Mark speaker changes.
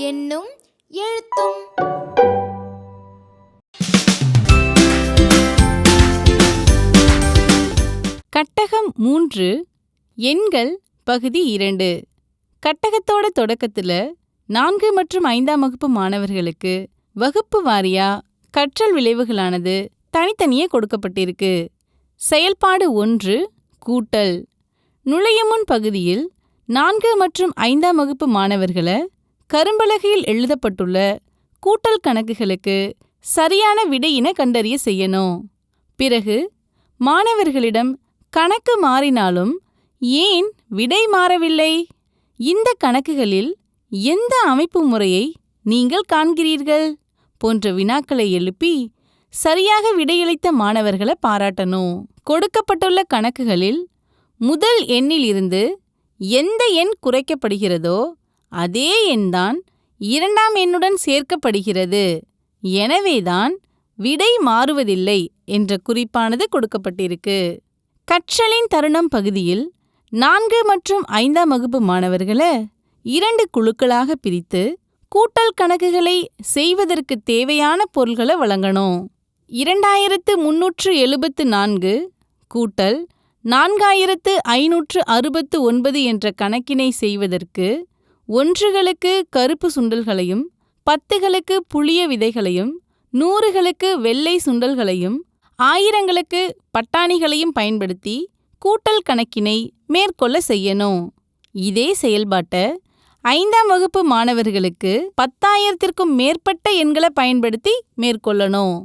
Speaker 1: என்னும் எழுத்தும்.
Speaker 2: மூன்று எண்கள் பகுதி இரண்டு. கட்டகத்தோட தொடக்கத்துல நான்கு மற்றும் ஐந்தாம் வகுப்பு மாணவர்களுக்கு வகுப்பு வாரியா கற்றல் விளைவுகளானது தனித்தனியே கொடுக்கப்பட்டிருக்கு. செயல்பாடு ஒன்று கூட்டல். நுழையமுன் பகுதியில் நான்கு மற்றும் ஐந்தாம் வகுப்பு மாணவர்களை கரும்பலகையில் எழுதப்பட்டுள்ள கூட்டல் கணக்குகளுக்கு சரியான விடையின கண்டறிய செய்யணும். பிறகு மாணவர்களிடம் கணக்கு மாறினாலும் ஏன் விடை மாறவில்லை? இந்த கணக்குகளில் எந்த அமைப்பு முறையை நீங்கள் காண்கிறீர்கள்? போன்ற வினாக்களை எழுப்பி சரியாக விடையளித்த மாணவர்களை பாராட்டணும். கொடுக்கப்பட்டுள்ள கணக்குகளில் முதல் எண்ணிலிருந்து எந்த எண் குறைக்கப்படுகிறதோ அதே எண்தான் இரண்டாம் எண்ணுடன் சேர்க்கப்படுகிறது. எனவேதான் விடை மாறுவதில்லை என்ற குறிப்பானது கொடுக்கப்பட்டிருக்கு. கற்றலின் தருணம் பகுதியில் நான்கு மற்றும் ஐந்தாம் வகுப்பு மாணவர்களை இரண்டு குழுக்களாக பிரித்து கூட்டல் கணக்குகளை செய்வதற்கு தேவையான பொருள்களை வழங்கணும். இரண்டாயிரத்து முன்னூற்று எழுபத்து நான்கு கூட்டல் நான்காயிரத்து ஐநூற்று அறுபத்து ஒன்பது என்ற கணக்கினை செய்வதற்கு ஒன்றுகளுக்கு கருப்பு சுண்டல்களையும் பத்துகளுக்கு புளிய விதைகளையும் நூறுகளுக்கு வெள்ளை சுண்டல்களையும் ஆயிரங்களுக்கு பட்டாணிகளையும் பயன்படுத்தி கூட்டல் கணக்கினை மேற்கொள்ள செய்யணும். இதே செயல்பாட்டை ஐந்தாம் வகுப்பு மாணவர்களுக்கு பத்தாயிரத்திற்கும் மேற்பட்ட எண்களை பயன்படுத்தி மேற்கொள்ளணும்.